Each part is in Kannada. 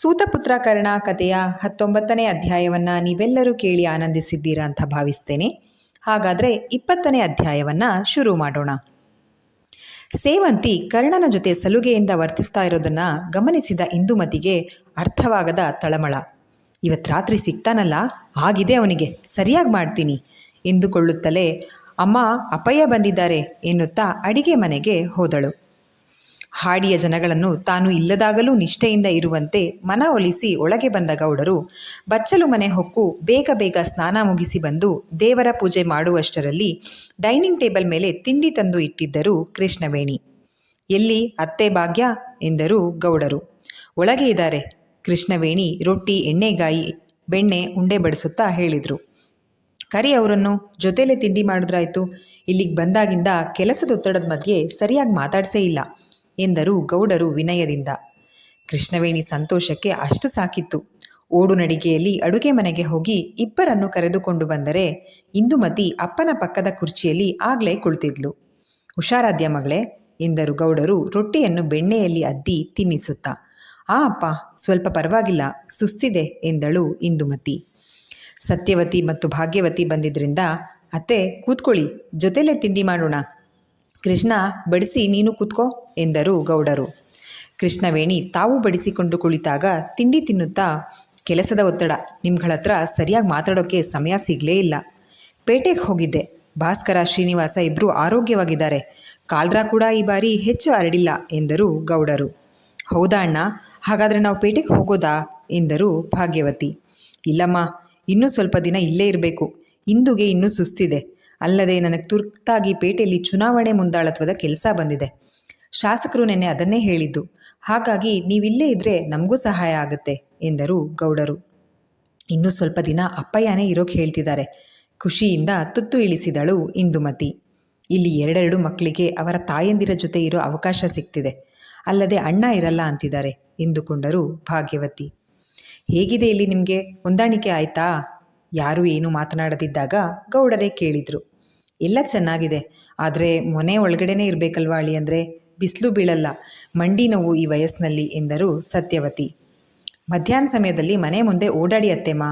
ಸೂತಪುತ್ರ ಕರ್ಣ ಕಥೆಯ ಹತ್ತೊಂಬತ್ತನೇ ಅಧ್ಯಾಯವನ್ನು ನೀವೆಲ್ಲರೂ ಕೇಳಿ ಆನಂದಿಸಿದ್ದೀರಾ ಅಂತ ಭಾವಿಸ್ತೇನೆ. ಹಾಗಾದರೆ ಇಪ್ಪತ್ತನೇ ಅಧ್ಯಾಯವನ್ನು ಶುರು ಮಾಡೋಣ. ಸೇವಂತಿ ಕರ್ಣನ ಜೊತೆ ಸಲುಗೆಯಿಂದ ವರ್ತಿಸ್ತಾ ಇರೋದನ್ನು ಗಮನಿಸಿದ ಇಂದುಮತಿಗೆ ಅರ್ಥವಾಗದ ತಳಮಳ. ಇವತ್ತು ರಾತ್ರಿ ಸಿಗ್ತಾನಲ್ಲ, ಆಗಿದೆ ಅವನಿಗೆ, ಸರಿಯಾಗಿ ಮಾಡ್ತೀನಿ ಎಂದುಕೊಳ್ಳುತ್ತಲೇ ಅಮ್ಮ ಅಪಾಯ ಬಂದಿದ್ದಾರೆ ಎನ್ನುತ್ತಾ ಅಡಿಗೆ ಮನೆಗೆ ಹೋದಳು. ಹಾಡಿಯ ಜನಗಳನ್ನು ತಾನು ಇಲ್ಲದಾಗಲೂ ನಿಷ್ಠೆಯಿಂದ ಇರುವಂತೆ ಮನವೊಲಿಸಿ ಒಳಗೆ ಬಂದ ಗೌಡರು, ಬಚ್ಚಲು ಮನೆ ಹೊಕ್ಕು ಬೇಗ ಬೇಗ ಸ್ನಾನ ಮುಗಿಸಿ ಬಂದು ದೇವರ ಪೂಜೆ ಮಾಡುವಷ್ಟರಲ್ಲಿ ಡೈನಿಂಗ್ ಟೇಬಲ್ ಮೇಲೆ ತಿಂಡಿ ತಂದು ಇಟ್ಟಿದ್ದರು ಕೃಷ್ಣವೇಣಿ. ಎಲ್ಲಿ ಅತ್ತೆ ಭಾಗ್ಯ? ಎಂದರು ಗೌಡರು. ಒಳಗೆ ಇದ್ದಾರೆ. ಕೃಷ್ಣವೇಣಿ ರೊಟ್ಟಿ ಎಣ್ಣೆಗಾಯಿ ಬೆಣ್ಣೆ ಉಂಡೆ ಬಡಿಸುತ್ತಾ ಹೇಳಿದರು. ಕರಿ ಅವರನ್ನು, ಜೊತೆಲೇ ತಿಂಡಿ ಮಾಡಿದ್ರಾಯ್ತು? ಇಲ್ಲಿಗೆ ಬಂದಾಗಿಂದ ಕೆಲಸದ ಒತ್ತಡದ ಮಧ್ಯೆ ಸರಿಯಾಗಿ ಮಾತಾಡ್ಸೇ ಇಲ್ಲ. ಎಂದರು ಗೌಡರು ವಿನಯದಿಂದ. ಕೃಷ್ಣವೇಣಿ ಸಂತೋಷಕ್ಕೆ ಅಷ್ಟು ಸಾಕಿತ್ತು. ಓಡು ನಡಿಗೆಯಲ್ಲಿ ಅಡುಗೆ ಮನೆಗೆ ಹೋಗಿ ಇಬ್ಬರನ್ನು ಕರೆದುಕೊಂಡು ಬಂದರೆ ಇಂದುಮತಿ ಅಪ್ಪನ ಪಕ್ಕದ ಕುರ್ಚಿಯಲ್ಲಿ ಆಗ್ಲೇ ಕುಳಿತಿದ್ಲು. ಹುಷಾರಾದ್ಯ ಮಗಳೇ ಎಂದರು ಗೌಡರು ರೊಟ್ಟಿಯನ್ನು ಬೆಣ್ಣೆಯಲ್ಲಿ ಅದ್ದಿ ತಿನ್ನಿಸುತ್ತಾ. ಆ ಅಪ್ಪ, ಸ್ವಲ್ಪ ಪರವಾಗಿಲ್ಲ, ಸುಸ್ತಿದೆ ಎಂದಳು ಇಂದುಮತಿ ಸತ್ಯವತಿ ಮತ್ತು ಭಾಗ್ಯವತಿ ಬಂದಿದ್ರಿಂದ, ಅತ್ತೆ, ಕೂತ್ಕೊಳ್ಳಿ, ಜೊತೆಲೆ ತಿಂಡಿ ಮಾಡೋಣ ಕೃಷ್ಣ, ಬಡಿಸಿ, ನೀನು ಕೂತ್ಕೋ, ಎಂದರು ಗೌಡರು. ಕೃಷ್ಣವೇಣಿ ತಾವು ಬಡಿಸಿಕೊಂಡು ಕುಳಿತಾಗ ತಿಂಡಿ ತಿನ್ನುತ್ತಾ, ಕೆಲಸದ ಒತ್ತಡ ನಿಮ್ಗಳ ಹತ್ರ ಸರಿಯಾಗಿ ಮಾತಾಡೋಕ್ಕೆ ಸಮಯ ಸಿಗಲೇ ಇಲ್ಲ. ಪೇಟೆಗೆ ಹೋಗಿದ್ದೆ. ಭಾಸ್ಕರ ಶ್ರೀನಿವಾಸ ಇಬ್ಬರು ಆರೋಗ್ಯವಾಗಿದ್ದಾರೆ. ಕಾಲ್ರಾ ಕೂಡ ಈ ಬಾರಿ ಹೆಚ್ಚು ಹರಡಿಲ್ಲ ಎಂದರು ಗೌಡರು. ಹೌದಾ ಅಣ್ಣ, ಹಾಗಾದರೆ ನಾವು ಪೇಟೆಗೆ ಹೋಗೋದಾ? ಎಂದರು ಭಾಗ್ಯವತಿ. ಇಲ್ಲಮ್ಮ, ಇನ್ನೂ ಸ್ವಲ್ಪ ದಿನ ಇಲ್ಲೇ ಇರಬೇಕು. ಇಂದುಗೆ ಇನ್ನೂ ಸುಸ್ತಿದೆ. ಅಲ್ಲದೆ ನನಗೆ ತುರ್ತಾಗಿ ಪೇಟೆಯಲ್ಲಿ ಚುನಾವಣೆ ಮುಂದಾಳತ್ವದ ಕೆಲಸ ಬಂದಿದೆ. ಶಾಸಕರು ನೆನ್ನೆ ಅದನ್ನೇ ಹೇಳಿದ್ದು. ಹಾಗಾಗಿ ನೀವಿಲ್ಲೇ ಇದ್ದರೆ ನಮಗೂ ಸಹಾಯ ಆಗುತ್ತೆ, ಎಂದರು ಗೌಡರು. ಇನ್ನೂ ಸ್ವಲ್ಪ ದಿನ ಅಪ್ಪಯ್ಯನೇ ಇರೋಕೆ ಹೇಳ್ತಿದ್ದಾರೆ. ಖುಷಿಯಿಂದ ತುತ್ತು ಇಳಿಸಿದಳು ಇಂದುಮತಿ. ಇಲ್ಲಿ ಎರಡೆರಡು ಮಕ್ಕಳಿಗೆ ಅವರ ತಾಯಂದಿರ ಜೊತೆ ಇರೋ ಅವಕಾಶ ಸಿಗ್ತಿದೆ. ಅಲ್ಲದೆ ಅಣ್ಣ ಇರಲ್ಲ ಅಂತಿದ್ದಾರೆ, ಎಂದುಕೊಂಡರು ಭಾಗ್ಯವತಿ. ಹೇಗಿದೆ ಇಲ್ಲಿ ನಿಮಗೆ? ಹೊಂದಾಣಿಕೆ ಆಯ್ತಾ? ಯಾರೂ ಏನು ಮಾತನಾಡದಿದ್ದಾಗ ಗೌಡರೇ ಕೇಳಿದರು. ಎಲ್ಲ ಚೆನ್ನಾಗಿದೆ, ಆದರೆ ಮೊನೆ ಒಳಗಡೆನೇ ಇರಬೇಕಲ್ವಾ ಅಳಿ ಅಂದರೆ? ಬಿಸಿಲು ಬೀಳಲ್ಲ, ಮಂಡಿ ನೋವು ಈ ವಯಸ್ಸಿನಲ್ಲಿ, ಎಂದರು ಸತ್ಯವತಿ. ಮಧ್ಯಾಹ್ನ ಸಮಯದಲ್ಲಿ ಮನೆ ಮುಂದೆ ಓಡಾಡಿ ಅತ್ತೆಮ್ಮ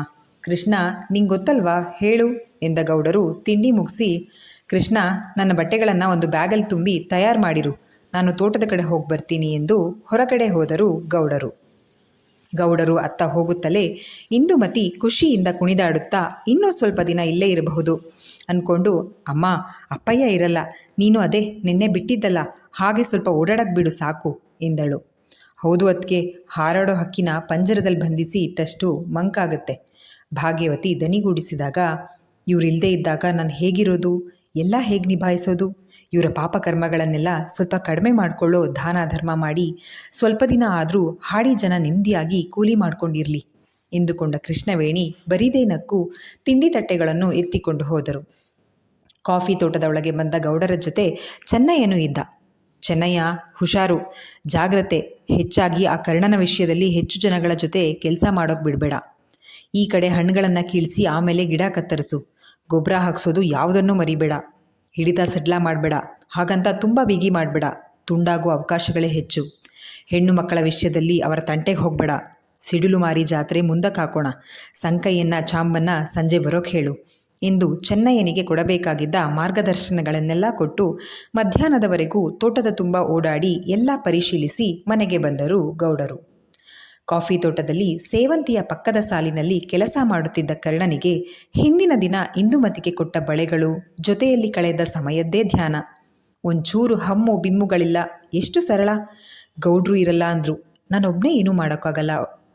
ಕೃಷ್ಣ, ನಿಂಗೆ ಗೊತ್ತಲ್ವಾ? ಹೇಳು, ಎಂದ ಗೌಡರು ತಿಂಡಿ ಮುಗಿಸಿ, ಕೃಷ್ಣ, ನನ್ನ ಬಟ್ಟೆಗಳನ್ನು ಒಂದು ಬ್ಯಾಗಲ್ಲಿ ತುಂಬಿ ತಯಾರು ಮಾಡಿರು. ನಾನು ತೋಟದ ಕಡೆ ಹೋಗಿ ಬರ್ತೀನಿ, ಎಂದು ಹೊರಗಡೆ ಹೋದರು ಗೌಡರು. ಗೌಡರು ಅತ್ತ ಹೋಗುತ್ತಲೇ ಇಂದುಮತಿ ಖುಷಿಯಿಂದ ಕುಣಿದಾಡುತ್ತಾ ಇನ್ನೂ ಸ್ವಲ್ಪ ದಿನ ಇಲ್ಲೇ ಇರಬಹುದು. ಅಂದ್ಕೊಂಡು ಅಮ್ಮ, ಅಪ್ಪಯ್ಯ ಇರಲ್ಲ. ನೀನು ಅದೇ ನಿನ್ನೆ ಬಿಟ್ಟಿದ್ದಲ್ಲ. ಹಾಗೆ ಸ್ವಲ್ಪ ಓಡಾಡಕ್ಕೆ ಬಿಡು ಸಾಕು, ಎಂದಳು. ಹೌದು ಅದಕ್ಕೆ ಹಾರಾಡೋ ಹಕ್ಕಿನ ಪಂಜರದಲ್ಲಿ ಬಂಧಿಸಿ ಇಟ್ಟಷ್ಟು ಮಂಕಾಗುತ್ತೆ. ಭಾಗ್ಯವತಿ ದನಿಗೂಡಿಸಿದಾಗ ಇವರಿಲ್ಲದೆ ಇದ್ದಾಗ ನಾನು ಹೇಗಿರೋದು? ಎಲ್ಲ ಹೇಗೆ ನಿಭಾಯಿಸೋದು? ಇವರ ಪಾಪಕರ್ಮಗಳನ್ನೆಲ್ಲ ಸ್ವಲ್ಪ ಕಡಿಮೆ ಮಾಡಿಕೊಳ್ಳೋ ದಾನ ಧರ್ಮ ಮಾಡಿ ಸ್ವಲ್ಪ ದಿನ ಆದರೂ ಹಾಡಿ ಜನ ನೆಮ್ಮದಿಯಾಗಿ ಕೂಲಿ ಮಾಡ್ಕೊಂಡಿರಲಿ ಎಂದುಕೊಂಡ ಕೃಷ್ಣವೇಣಿ ಬರಿದೇ ನಕ್ಕು ತಿಂಡಿ ತಟ್ಟೆಗಳನ್ನು ಎತ್ತಿಕೊಂಡು ಹೋದರು. ಕಾಫಿ ತೋಟದ ಒಳಗೆ ಬಂದ ಗೌಡರ ಜೊತೆ ಚೆನ್ನಯ್ಯನೂ ಇದ್ದ. ಚೆನ್ನಯ್ಯ, ಹುಷಾರು, ಜಾಗ್ರತೆ, ಹೆಚ್ಚಾಗಿ ಆ ಕರ್ಣನ ವಿಷಯದಲ್ಲಿ ಹೆಚ್ಚು ಜನಗಳ ಜೊತೆ ಕೆಲಸ ಮಾಡೋಕೆ ಬಿಡಬೇಡ. ಈ ಕಡೆ ಹಣ್ಣುಗಳನ್ನು ಕೀಳಿಸಿ ಆಮೇಲೆ ಗಿಡ ಕತ್ತರಿಸು. ಗೊಬ್ಬರ ಹಾಕ್ಸೋದು ಯಾವುದನ್ನು ಮರಿಬೇಡ. ಹಿಡಿತ ಸಡ್ಲ ಮಾಡಬೇಡ. ಹಾಗಂತ ತುಂಬ ಬಿಗಿ ಮಾಡಬೇಡ. ತುಂಡಾಗುವ ಅವಕಾಶಗಳೇ ಹೆಚ್ಚು. ಹೆಣ್ಣು ಮಕ್ಕಳ ವಿಷಯದಲ್ಲಿ ಅವರ ತಂಟೆಗೆ ಹೋಗಬೇಡ. ಸಿಡಿಲು ಮಾರಿ ಜಾತ್ರೆ ಮುಂದಕ್ಕೆ ಹಾಕೋಣ. ಸಂಕಯ್ಯನ್ನ ಚಾಂಬನ್ನ ಸಂಜೆ ಬರೋಕೆ ಹೇಳು. ಎಂದು ಚೆನ್ನಯ್ಯನಿಗೆ ಕೊಡಬೇಕಾಗಿದ್ದ ಮಾರ್ಗದರ್ಶನಗಳನ್ನೆಲ್ಲ ಕೊಟ್ಟು ಮಧ್ಯಾಹ್ನದವರೆಗೂ ತೋಟದ ತುಂಬ ಓಡಾಡಿ ಎಲ್ಲ ಪರಿಶೀಲಿಸಿ ಮನೆಗೆ ಬಂದರು ಗೌಡರು. ಕಾಫಿ ತೋಟದಲ್ಲಿ ಸೇವಂತಿಯ ಪಕ್ಕದ ಸಾಲಿನಲ್ಲಿ ಕೆಲಸ ಮಾಡುತ್ತಿದ್ದ ಕರ್ಣನಿಗೆ ಹಿಂದಿನ ದಿನ ಇಂದುಮತಿಗೆ ಕೊಟ್ಟ ಬಳೆಗಳು, ಜೊತೆಯಲ್ಲಿ ಕಳೆದ ಸಮಯದ್ದೇ ಧ್ಯಾನ. ಒಂಚೂರು ಹಮ್ಮು ಬಿಮ್ಮುಗಳಿಲ್ಲ. ಎಷ್ಟು ಸರಳ. ಗೌಡ್ರು ಇರಲ್ಲ ಅಂದ್ರು. ನಾನೊಬ್ಬನೇ ಏನೂ ಮಾಡೋಕ್ಕಾಗಲ್ಲ.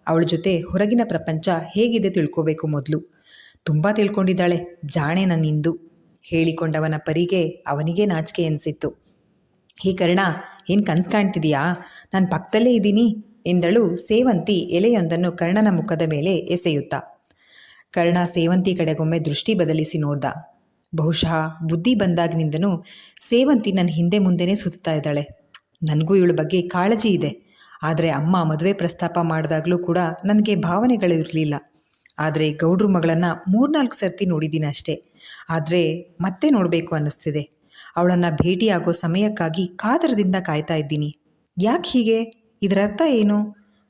ಅವಳ ಜೊತೆ ಹೊರಗಿನ ಪ್ರಪಂಚ ಹೇಗಿದೆ ತಿಳ್ಕೋಬೇಕು ಮೊದಲು. ತುಂಬ ತಿಳ್ಕೊಂಡಿದ್ದಾಳೆ. ಜಾಣೆ ನನ್ನಿಂದು ಹೇಳಿಕೊಂಡವನ ಪರಿಗೆ ಅವನಿಗೆ ನಾಚಿಕೆ ಅನಿಸಿತ್ತು ಹೇ ಕರ್ಣ, ಏನು ಕನ್ಸು ಕಾಣ್ತಿದೀಯಾ? ನಾನು ಪಕ್ಕದಲ್ಲೇ ಇದ್ದೀನಿ. ಎಂದಳು ಸೇವಂತಿ ಎಲೆಯೊಂದನ್ನು ಕರ್ಣನ ಮುಖದ ಮೇಲೆ ಎಸೆಯುತ್ತಾ. ಕರ್ಣ ಸೇವಂತಿ ಕಡೆಗೊಮ್ಮೆ ದೃಷ್ಟಿ ಬದಲಿಸಿ ನೋಡ್ದ. ಬಹುಶಃ ಬುದ್ಧಿ ಬಂದಾಗಿನಿಂದನೂ ಸೇವಂತಿ ನನ್ನ ಹಿಂದೆ ಮುಂದೆನೇ ಸುತ್ತಾ ಇದ್ದಾಳೆ. ನನಗೂ ಇವಳ ಬಗ್ಗೆ ಕಾಳಜಿ ಇದೆ. ಆದರೆ ಅಮ್ಮ ಮದುವೆ ಪ್ರಸ್ತಾಪ ಮಾಡಿದಾಗಲೂ ಕೂಡ ನನಗೆ ಭಾವನೆಗಳು ಇರಲಿಲ್ಲ. ಆದರೆ ಗೌಡ್ರ ಮಗಳನ್ನು ಮೂರ್ನಾಲ್ಕು ಸರ್ತಿ ನೋಡಿದ್ದೀನಿ ಅಷ್ಟೇ. ಆದರೆ ಮತ್ತೆ ನೋಡಬೇಕು ಅನ್ನಿಸ್ತಿದೆ. ಅವಳನ್ನು ಭೇಟಿಯಾಗೋ ಸಮಯಕ್ಕಾಗಿ ಕಾತರದಿಂದ ಕಾಯ್ತಾ ಇದ್ದೀನಿ. ಯಾಕೆ ಹೀಗೆ? ಇದರರ್ಥ ಏನು?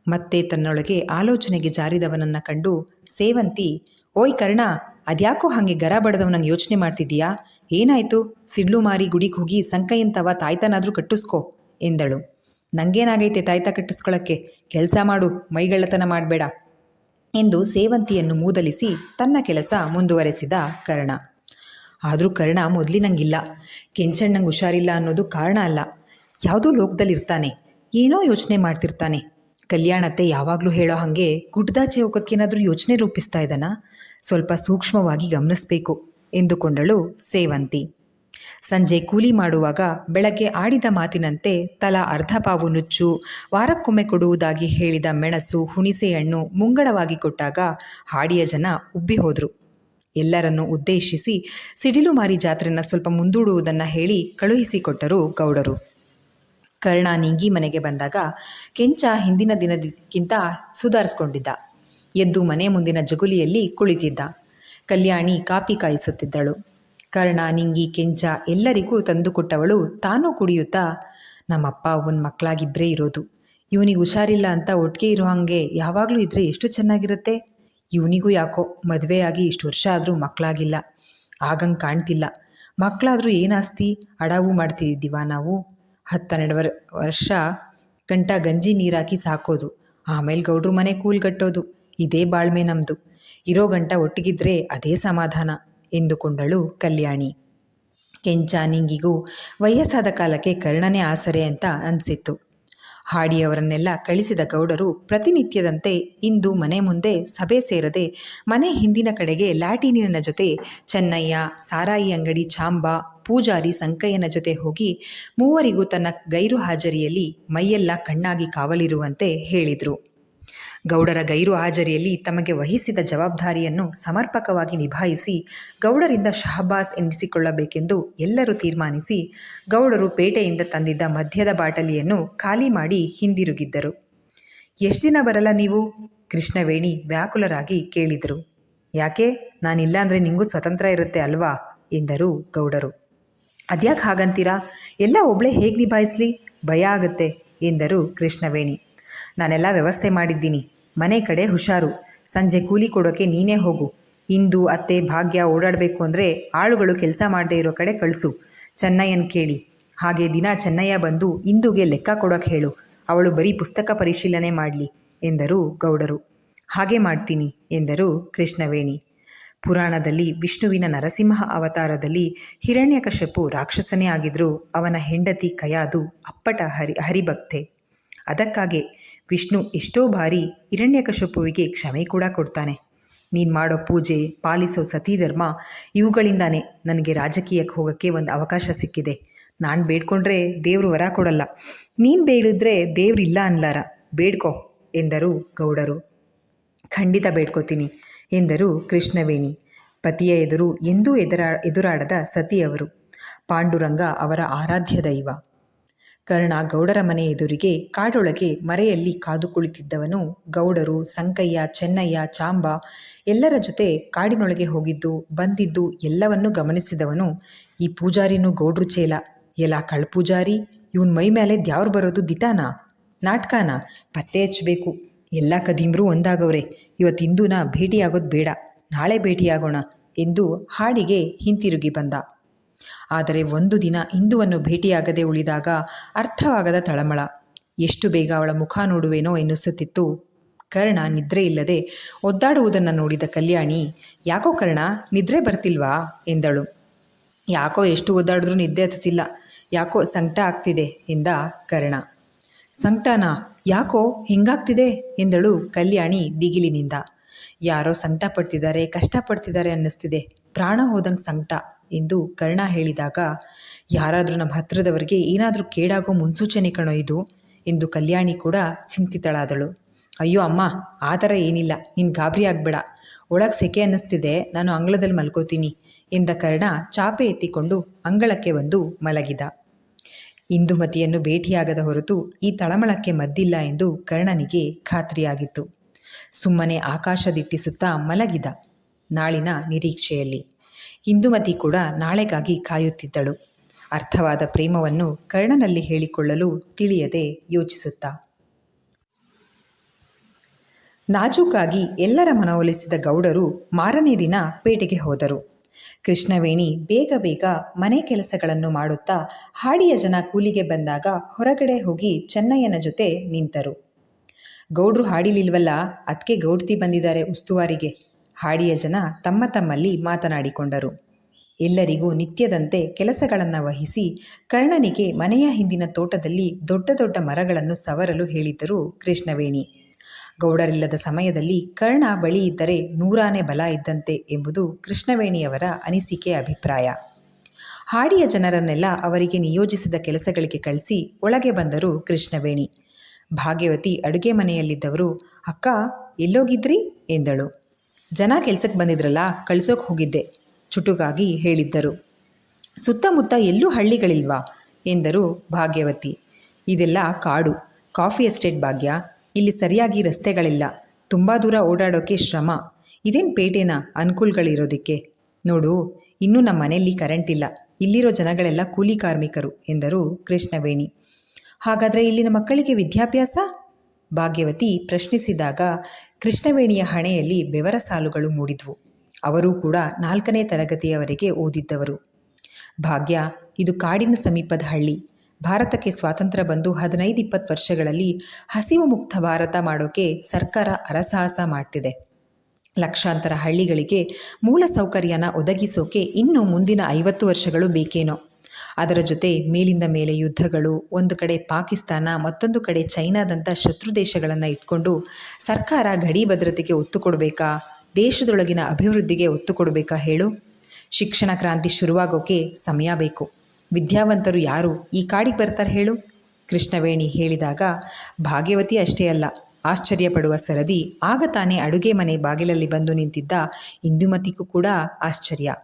ಮತ್ತೆ ತನ್ನೊಳಗೆ ಆಲೋಚನೆಗೆ ಜಾರಿದವನನ್ನು ಕಂಡು, ಸೇವಂತಿ, ಓಯ್ ಕರ್ಣ, ಅದ್ಯಾಕೋ ಹಾಗೆ ಗರ ಬಡದವನಂಗೆ ಯೋಚನೆ ಮಾಡ್ತಿದ್ದೀಯಾ? ಏನಾಯ್ತು? ಸಿಡ್ಲು ಮಾರಿ ಗುಡಿಗೆ ಹೋಗಿ ಸಂಕೈಯಂತವ ತಾಯ್ತನಾದರೂ ಕಟ್ಟಿಸ್ಕೋ, ಎಂದಳು. ನಂಗೇನಾಗೈತೆ ತಾಯ್ತ ಕಟ್ಟಿಸ್ಕೊಳ್ಳೋಕ್ಕೆ ಕೆಲಸ ಮಾಡು, ಮೈಗಳ್ಳತನ ಮಾಡಬೇಡ, ಎಂದು ಸೇವಂತಿಯನ್ನು ಮೂದಲಿಸಿ ತನ್ನ ಕೆಲಸ ಮುಂದುವರೆಸಿದ ಕರ್ಣ. ಆದರೂ ಕರ್ಣ ಮೊದಲಿನಂಗಿಲ್ಲ. ಕೆಂಚಣ್ಣಂಗೆ ಹುಷಾರಿಲ್ಲ ಅನ್ನೋದು ಕಾರಣ ಅಲ್ಲ. ಯಾವುದೋ ಲೋಕದಲ್ಲಿರ್ತಾನೆ. ಏನೋ ಯೋಚನೆ ಮಾಡ್ತಿರ್ತಾನೆ. ಕಲ್ಯಾಣತ್ತೆ ಯಾವಾಗಲೂ ಹೇಳೋ ಹಾಗೆ ಗುಡ್ದಾಚೆ ಹೋಗೋಕ್ಕೇನಾದರೂ ಯೋಚನೆ ರೂಪಿಸ್ತಾ ಇದ್ದಾನ? ಸ್ವಲ್ಪ ಸೂಕ್ಷ್ಮವಾಗಿ ಗಮನಿಸಬೇಕು, ಎಂದುಕೊಂಡಳು ಸೇವಂತಿ. ಸಂಜೆ ಕೂಲಿ ಮಾಡುವಾಗ ಬೆಳಗ್ಗೆ ಆಡಿದ ಮಾತಿನಂತೆ ತಲಾ ಅರ್ಧ ಪಾವು ನುಚ್ಚು, ವಾರಕ್ಕೊಮ್ಮೆ ಕೊಡುವುದಾಗಿ ಹೇಳಿದ ಮೆಣಸು, ಹುಣಿಸೆಹಣ್ಣು ಮುಂಗಡವಾಗಿ ಕೊಟ್ಟಾಗ ಹಾಡಿಯ ಜನ ಉಬ್ಬಿ ಹೋದರು. ಎಲ್ಲರನ್ನು ಉದ್ದೇಶಿಸಿ ಸಿಡಿಲು ಮಾರಿ ಜಾತ್ರೆನ ಸ್ವಲ್ಪ ಮುಂದೂಡುವುದನ್ನು ಹೇಳಿ ಕಳುಹಿಸಿಕೊಟ್ಟರು ಗೌಡರು. ಕರ್ಣ ನಿಂಗಿ ಮನೆಗೆ ಬಂದಾಗ ಕೆಂಚ ಹಿಂದಿನ ದಿನದಕ್ಕಿಂತ ಸುಧಾರಿಸ್ಕೊಂಡಿದ್ದ. ಎದ್ದು ಮನೆ ಮುಂದಿನ ಜಗುಲಿಯಲ್ಲಿ ಕುಳಿತಿದ್ದ. ಕಲ್ಯಾಣಿ ಕಾಪಿ ಕಾಯಿಸುತ್ತಿದ್ದಳು. ಕರ್ಣ, ನಿಂಗಿ, ಕೆಂಚ ಎಲ್ಲರಿಗೂ ತಂದುಕೊಟ್ಟವಳು ತಾನೂ ಕುಡಿಯುತ್ತಾ, ನಮ್ಮಪ್ಪ ಅವನ ಮಕ್ಕಳಾಗಿಬ್ಬರೇ ಇರೋದು. ಇವನಿಗೆ ಹುಷಾರಿಲ್ಲ ಅಂತ ಒಟ್ಟಿಗೆ ಇರೋ ಹಾಗೆ ಯಾವಾಗಲೂ ಇದ್ದರೆ ಎಷ್ಟು ಚೆನ್ನಾಗಿರುತ್ತೆ? ಇವನಿಗೂ ಯಾಕೋ ಮದುವೆಯಾಗಿ ಇಷ್ಟು ವರ್ಷ ಆದರೂ ಮಕ್ಕಳಾಗಿಲ್ಲ ಆಗಂಗೆ ಕಾಣ್ತಿಲ್ಲ. ಮಕ್ಕಳಾದರೂ ಏನಾಸ್ತಿ ಅಡಾವು ಮಾಡ್ತಿದ್ದೀವ ನಾವು? ಹತ್ತೆರಡು ವರ್, ವರ್ಷ ಗಂಟ ಗಂಜಿ ನೀರಾಕಿ ಸಾಕೋದು. ಆಮೇಲೆ ಗೌಡ್ರು ಮನೆ ಕೂಲ್ಗಟ್ಟೋದು ಇದೇ ಬಾಳ್ಮೆ ನಮ್ಮದು ಇರೋ ಗಂಟ ಒಟ್ಟಿಗಿದ್ರೆ ಅದೇ ಸಮಾಧಾನ ಎಂದುಕೊಂಡಳು ಕಲ್ಯಾಣಿ. ಕೆಂಚ ನಿಂಗಿಗೂ ವಯಸ್ಸಾದ ಕಾಲಕ್ಕೆ ಕರ್ಣನೇ ಆಸರೆ ಅಂತ ಅನಿಸಿತ್ತು. ಹಾಡಿಯವರನ್ನೆಲ್ಲ ಕಳಿಸಿದ ಗೌಡರು ಪ್ರತಿನಿತ್ಯದಂತೆ ಇಂದು ಮನೆ ಮುಂದೆ ಸಭೆ ಸೇರದೆ ಮನೆ ಹಿಂದಿನ ಕಡೆಗೆ ಲ್ಯಾಟಿನಿನ ಜೊತೆ ಚೆನ್ನಯ್ಯ, ಸಾರಾಯಿ ಅಂಗಡಿ ಚಾಂಬ, ಪೂಜಾರಿ ಸಂಕಯ್ಯನ ಜೊತೆ ಹೋಗಿ ಮೂವರಿಗೂ ತನ್ನ ಗೈರು ಹಾಜರಿಯಲ್ಲಿ ಮೈಯೆಲ್ಲ ಕಣ್ಣಾಗಿ ಕಾವಲಿರುವಂತೆ ಹೇಳಿದರು. ಗೌಡರ ಗೈರು ಹಾಜರಿಯಲ್ಲಿ ತಮಗೆ ವಹಿಸಿದ ಜವಾಬ್ದಾರಿಯನ್ನು ಸಮರ್ಪಕವಾಗಿ ನಿಭಾಯಿಸಿ ಗೌಡರಿಂದ ಶಹಬಾಸ್ ಎನಿಸಿಕೊಳ್ಳಬೇಕೆಂದು ಎಲ್ಲರೂ ತೀರ್ಮಾನಿಸಿ ಗೌಡರು ಪೇಟೆಯಿಂದ ತಂದಿದ್ದ ಮದ್ಯದ ಬಾಟಲಿಯನ್ನು ಖಾಲಿ ಮಾಡಿ ಹಿಂದಿರುಗಿದ್ದರು. ಎಷ್ಟು ದಿನ ಬರಲ್ಲ ನೀವು? ಕೃಷ್ಣವೇಣಿ ವ್ಯಾಕುಲರಾಗಿ ಕೇಳಿದರು. ಯಾಕೆ? ನಾನಿಲ್ಲ ಅಂದರೆ ನಿಂಗೂ ಸ್ವತಂತ್ರ ಇರುತ್ತೆ ಅಲ್ವಾ? ಎಂದರು ಗೌಡರು. ಅದ್ಯಾಕೆ ಹಾಗಂತೀರಾ? ಎಲ್ಲ ಒಬ್ಳೆ ಹೇಗೆ ನಿಭಾಯಿಸ್ಲಿ? ಭಯ ಆಗುತ್ತೆ, ಎಂದರು ಕೃಷ್ಣವೇಣಿ. ನಾನೆಲ್ಲ ವ್ಯವಸ್ಥೆ ಮಾಡಿದ್ದೀನಿ. ಮನೆ ಕಡೆ ಹುಷಾರು. ಸಂಜೆ ಕೂಲಿ ಕೊಡೋಕ್ಕೆ ನೀನೇ ಹೋಗು. ಇಂದು ಅತ್ತೆ ಭಾಗ್ಯ ಓಡಾಡಬೇಕು ಅಂದರೆ ಆಳುಗಳು ಕೆಲಸ ಮಾಡದೇ ಇರೋ ಕಡೆ ಕಳಿಸು. ಚೆನ್ನಯ್ಯನ ಕೇಳಿ. ಹಾಗೆ ದಿನ ಚೆನ್ನಯ್ಯ ಬಂದು ಇಂದುಗೆ ಲೆಕ್ಕ ಕೊಡೋಕೆ ಹೇಳು. ಅವಳು ಬರೀ ಪುಸ್ತಕ ಪರಿಶೀಲನೆ ಮಾಡಲಿ ಎಂದರು ಗೌಡರು. ಹಾಗೆ ಮಾಡ್ತೀನಿ ಎಂದರು ಕೃಷ್ಣವೇಣಿ. ಪುರಾಣದಲ್ಲಿ ವಿಷ್ಣುವಿನ ನರಸಿಂಹ ಅವತಾರದಲ್ಲಿ ಹಿರಣ್ಯಕಶಪು ರಾಕ್ಷಸನೇ ಆಗಿದ್ರೂ, ಅವನ ಹೆಂಡತಿ ಕಯಾದು ಅಪ್ಪಟ ಹರಿ ಹರಿಭಕ್ತೆ. ಅದಕ್ಕಾಗೆ ವಿಷ್ಣು ಎಷ್ಟೋ ಬಾರಿ ಹಿರಣ್ಯಕಶಪುವಿಗೆ ಕ್ಷಮೆ ಕೂಡ ಕೊಡ್ತಾನೆ. ನೀನು ಮಾಡೋ ಪೂಜೆ, ಪಾಲಿಸೋ ಸತೀಧರ್ಮ ಇವುಗಳಿಂದಾನೇ ನನಗೆ ರಾಜಕೀಯಕ್ಕೆ ಹೋಗೋಕ್ಕೆ ಒಂದು ಅವಕಾಶ ಸಿಕ್ಕಿದೆ. ನಾನು ಬೇಡ್ಕೊಂಡ್ರೆ ದೇವರು ವರ ಕೊಡಲ್ಲ. ನೀನು ಬೇಡಿದ್ರೆ ದೇವ್ರಿಲ್ಲ ಅನ್ಲಾರ. ಬೇಡ್ಕೋ ಎಂದರು ಗೌಡರು. ಖಂಡಿತ ಬೇಡ್ಕೋತೀನಿ ಎಂದರು ಕೃಷ್ಣವೇಣಿ. ಪತಿಯ ಎದುರು ಎಂದೂ ಎದುರಾ, ಎದುರಾಡದ ಸತಿಯವರು. ಪಾಂಡುರಂಗ ಅವರ ಆರಾಧ್ಯ ದೈವ. ಕರ್ಣ ಗೌಡರ ಮನೆ ಎದುರಿಗೆ ಕಾಡೊಳಗೆ ಮರೆಯಲ್ಲಿ ಕಾದು ಕುಳಿತಿದ್ದವನು ಗೌಡರು, ಸಂಕಯ್ಯ, ಚೆನ್ನಯ್ಯ, ಚಾಂಬ ಎಲ್ಲರ ಜೊತೆ ಕಾಡಿನೊಳಗೆ ಹೋಗಿದ್ದು, ಬಂದಿದ್ದು ಎಲ್ಲವನ್ನೂ ಗಮನಿಸಿದವನು, ಈ ಪೂಜಾರಿನೂ ಗೌಡ್ರು ಚೇಲ. ಎಲ್ಲ ಕಳ್ಪೂಜಾರಿ ಇವನ್ ಮೈ ಮೇಲೆ ದ್ಯಾವ್ರು ಬರೋದು ದಿಟಾನಾ? ನಾಟಕನ? ಪತ್ತೆ ಹಚ್ಚಬೇಕು ಎಲ್ಲ ಕದೀಮ್ರೂ ಒಂದಾಗವ್ರೆ. ಇವತ್ತಿಂದೂನ ಭೇಟಿಯಾಗೋದು ಬೇಡ. ನಾಳೆ ಭೇಟಿಯಾಗೋಣ ಎಂದು ಹಾಡಿಗೆ ಹಿಂತಿರುಗಿ ಬಂದ. ಆದರೆ ಒಂದು ದಿನ ಇಂದುವನ್ನು ಭೇಟಿಯಾಗದೆ ಉಳಿದಾಗ ಅರ್ಥವಾಗದ ತಳಮಳ. ಎಷ್ಟು ಬೇಗ ಅವಳ ಮುಖ ನೋಡುವೇನೋ ಎನ್ನಿಸುತ್ತಿತ್ತು. ಕರ್ಣ ನಿದ್ರೆ ಇಲ್ಲದೆ ಒದ್ದಾಡುವುದನ್ನು ನೋಡಿದ ಕಲ್ಯಾಣಿ, ಯಾಕೋ ಕರ್ಣ, ನಿದ್ರೆ ಬರ್ತಿಲ್ವಾ? ಎಂದಳು. ಯಾಕೋ ಎಷ್ಟು ಒದ್ದಾಡಿದ್ರೂ ನಿದ್ದೆ ಹತ್ತುತ್ತಿಲ್ಲ. ಯಾಕೋ ಸಂಕಟ ಆಗ್ತಿದೆ? ಎಂದ ಕರ್ಣ. ಸಂಕಟನಾ? ಯಾಕೋ? ಹೆಂಗಾಗ್ತಿದೆ? ಎಂದಳು ಕಲ್ಯಾಣಿ ದಿಗಿಲಿನಿಂದ. ಯಾರೋ ಸಂಕಟ ಪಡ್ತಿದ್ದಾರೆ ಕಷ್ಟಪಡ್ತಿದ್ದಾರೆ ಅನ್ನಿಸ್ತಿದೆ. ಪ್ರಾಣ ಹೋದಂಗೆ ಸಂಕಟ ಎಂದು ಕರ್ಣ ಹೇಳಿದಾಗ, ಯಾರಾದರೂ ನಮ್ಮ ಹತ್ರದವರಿಗೆ ಏನಾದರೂ ಕೇಡಾಗೋ ಮುನ್ಸೂಚನೆ ಕಣೋ ಇದು ಎಂದು ಕಲ್ಯಾಣಿ ಕೂಡ ಚಿಂತಿತಳಾದಳು. ಅಯ್ಯೋ ಅಮ್ಮ, ಆ ಥರ ಏನಿಲ್ಲ, ನೀನು ಗಾಬರಿ ಆಗ್ಬೇಡ. ಒಳಗೆ ಸೆಕೆ ಅನ್ನಿಸ್ತಿದೆ, ನಾನು ಅಂಗಳದಲ್ಲಿ ಮಲ್ಕೋತೀನಿ ಎಂದ ಕರ್ಣ ಚಾಪೆ ಎತ್ತಿಕೊಂಡು ಅಂಗಳಕ್ಕೆ ಬಂದು ಮಲಗಿದ. ಇಂದುಮತಿಯನ್ನು ಭೇಟಿಯಾಗದ ಹೊರತು ಈ ತಳಮಳಕ್ಕೆ ಮದ್ದಿಲ್ಲ ಎಂದು ಕರ್ಣನಿಗೆ ಖಾತ್ರಿಯಾಗಿತ್ತು. ಸುಮ್ಮನೆ ಆಕಾಶ ದಿಟ್ಟಿಸುತ್ತಾ ಮಲಗಿದ. ನಾಳಿನ ನಿರೀಕ್ಷೆಯಲ್ಲಿ. ಇಂದುಮತಿ ಕೂಡ ನಾಳೆಗಾಗಿ ಕಾಯುತ್ತಿದ್ದಳು. ಅರ್ಥವಾದ ಪ್ರೇಮವನ್ನು ಕರ್ಣನಲ್ಲಿ ಹೇಳಿಕೊಳ್ಳಲು ತಿಳಿಯದೆ ಯೋಚಿಸುತ್ತಾ. ನಾಜೂಕಾಗಿ ಎಲ್ಲರ ಮನವೊಲಿಸಿದ ಗೌಡರು ಮಾರನೇ ದಿನ ಪೇಟೆಗೆ ಹೋದರು. ಕೃಷ್ಣವೇಣಿ ಬೇಗ ಬೇಗ ಮನೆ ಕೆಲಸಗಳನ್ನು ಮಾಡುತ್ತಾ ಹಾಡಿಯ ಜನ ಕೂಲಿಗೆ ಬಂದಾಗ ಹೊರಗಡೆ ಹೋಗಿ ಚೆನ್ನಯ್ಯನ ಜೊತೆ ನಿಂತರು. ಗೌಡ್ರು ಹಾಡಿಲಿಲ್ವಲ್ಲ ಅದಕ್ಕೆ ಗೌಡ್ತಿ ಬಂದಿದ್ದಾರೆ ಉಸ್ತುವಾರಿಗೆ. ಹಾಡಿಯ ಜನ ತಮ್ಮ ತಮ್ಮಲ್ಲಿ ಮಾತನಾಡಿಕೊಂಡರು. ಎಲ್ಲರಿಗೂ ನಿತ್ಯದಂತೆ ಕೆಲಸಗಳನ್ನು ವಹಿಸಿ ಕರ್ಣನಿಗೆ ಮನೆಯ ಹಿಂದಿನ ತೋಟದಲ್ಲಿ ದೊಡ್ಡ ದೊಡ್ಡ ಮರಗಳನ್ನು ಸವರಲು ಹೇಳಿದ್ದರು ಕೃಷ್ಣವೇಣಿ. ಗೌಡರಿಲ್ಲದ ಸಮಯದಲ್ಲಿ ಕರ್ಣ ಬಳಿ ಇದ್ದರೆ ನೂರಾನೇ ಬಲ ಇದ್ದಂತೆ ಎಂಬುದು ಕೃಷ್ಣವೇಣಿಯವರ ಅನಿಸಿಕೆ ಅಭಿಪ್ರಾಯ. ಹಾಡಿಯ ಜನರನ್ನೆಲ್ಲ ಅವರಿಗೆ ನಿಯೋಜಿಸಿದ ಕೆಲಸಗಳಿಗೆ ಕಳಿಸಿ ಒಳಗೆ ಬಂದರು ಕೃಷ್ಣವೇಣಿ. ಭಾಗ್ಯವತಿ ಅಡುಗೆ ಮನೆಯಲ್ಲಿದ್ದವರು, ಅಕ್ಕ, ಎಲ್ಲೋಗಿದ್ರಿ? ಎಂದಳು. ಜನ ಕೆಲ್ಸಕ್ಕೆ ಬಂದಿದ್ರಲ್ಲ, ಕಳ್ಸೋಕೆ ಹೋಗಿದ್ದೆ, ಚುಟುಕಾಗಿ ಹೇಳಿದ್ದರು. ಸುತ್ತಮುತ್ತ ಎಲ್ಲೂ ಹಳ್ಳಿಗಳಿಲ್ವಾ? ಎಂದರು ಭಾಗ್ಯವತಿ. ಇದೆಲ್ಲ ಕಾಡು, ಕಾಫಿ ಎಸ್ಟೇಟ್ ಭಾಗ್ಯ. ಇಲ್ಲಿ ಸರಿಯಾಗಿ ರಸ್ತೆಗಳಿಲ್ಲ. ತುಂಬ ದೂರ ಓಡಾಡೋಕ್ಕೆ ಶ್ರಮ. ಇದೇನು ಪೇಟೆನ ಅನುಕೂಲಗಳಿರೋದಕ್ಕೆ? ನೋಡು, ಇನ್ನೂ ನಮ್ಮ ಮನೆಯಲ್ಲಿ ಕರೆಂಟ್ ಇಲ್ಲ. ಇಲ್ಲಿರೋ ಜನಗಳೆಲ್ಲ ಕೂಲಿ ಕಾರ್ಮಿಕರು, ಎಂದರು ಕೃಷ್ಣವೇಣಿ. ಹಾಗಾದರೆ ಇಲ್ಲಿನ ಮಕ್ಕಳಿಗೆ ವಿದ್ಯಾಭ್ಯಾಸ? ಭಾಗ್ಯವತಿ ಪ್ರಶ್ನಿಸಿದಾಗ ಕೃಷ್ಣವೇಣಿಯ ಹಣೆಯಲ್ಲಿ ಬೆವರ ಸಾಲುಗಳು ಮೂಡಿದ್ವು. ಅವರೂ ಕೂಡ ನಾಲ್ಕನೇ ತರಗತಿಯವರೆಗೆ ಓದಿದ್ದವರು. ಭಾಗ್ಯ, ಇದು ಕಾಡಿನ ಸಮೀಪದ ಹಳ್ಳಿ. ಭಾರತಕ್ಕೆ ಸ್ವಾತಂತ್ರ್ಯ ಬಂದು ಹದಿನೈದು ಇಪ್ಪತ್ತು ವರ್ಷಗಳಲ್ಲಿ ಹಸಿವು ಮುಕ್ತ ಭಾರತ ಮಾಡೋಕೆ ಸರ್ಕಾರ ಅರಸಾಹಸ ಮಾಡ್ತಿದೆ. ಲಕ್ಷಾಂತರ ಹಳ್ಳಿಗಳಿಗೆ ಮೂಲ ಸೌಕರ್ಯನ ಒದಗಿಸೋಕೆ ಇನ್ನೂ ಮುಂದಿನ ಐವತ್ತು ವರ್ಷಗಳು ಬೇಕೇನೋ? ಅದರ ಜೊತೆ ಮೇಲಿಂದ ಮೇಲೆ ಯುದ್ಧಗಳು, ಒಂದು ಕಡೆ ಪಾಕಿಸ್ತಾನ, ಮತ್ತೊಂದು ಕಡೆ ಚೈನಾದಂಥ ಶತ್ರು ದೇಶಗಳನ್ನು ಇಟ್ಕೊಂಡು ಸರ್ಕಾರ ಗಡಿ ಭದ್ರತೆಗೆ ಒತ್ತು ಕೊಡಬೇಕಾ? ದೇಶದೊಳಗಿನ ಅಭಿವೃದ್ಧಿಗೆ ಒತ್ತು ಕೊಡಬೇಕಾ ಹೇಳು? ಶಿಕ್ಷಣ ಕ್ರಾಂತಿ ಶುರುವಾಗೋಕೆ ಸಮಯ ಬೇಕು. ವಿದ್ಯಾವಂತರು ಯಾರು? ಈ ಕಾಡಿಗೆ ಬರ್ತಾರೆ ಹೇಳು? ಕೃಷ್ಣವೇಣಿ ಹೇಳಿದಾಗ, ಭಾಗ್ಯವತಿ ಅಷ್ಟೇ ಅಲ್ಲ. ಆಶ್ಚರ್ಯಪಡುವ ಸರದಿ, ಆಗ ತಾನೇ ಅಡುಗೆ ಮನೆ ಬಾಗಿಲಲ್ಲಿ ಬಂದು ನಿಂತಿದ್ದ ಇಂದುಮತಿಗೂ ಕೂಡ ಆಶ್ಚರ್ಯ.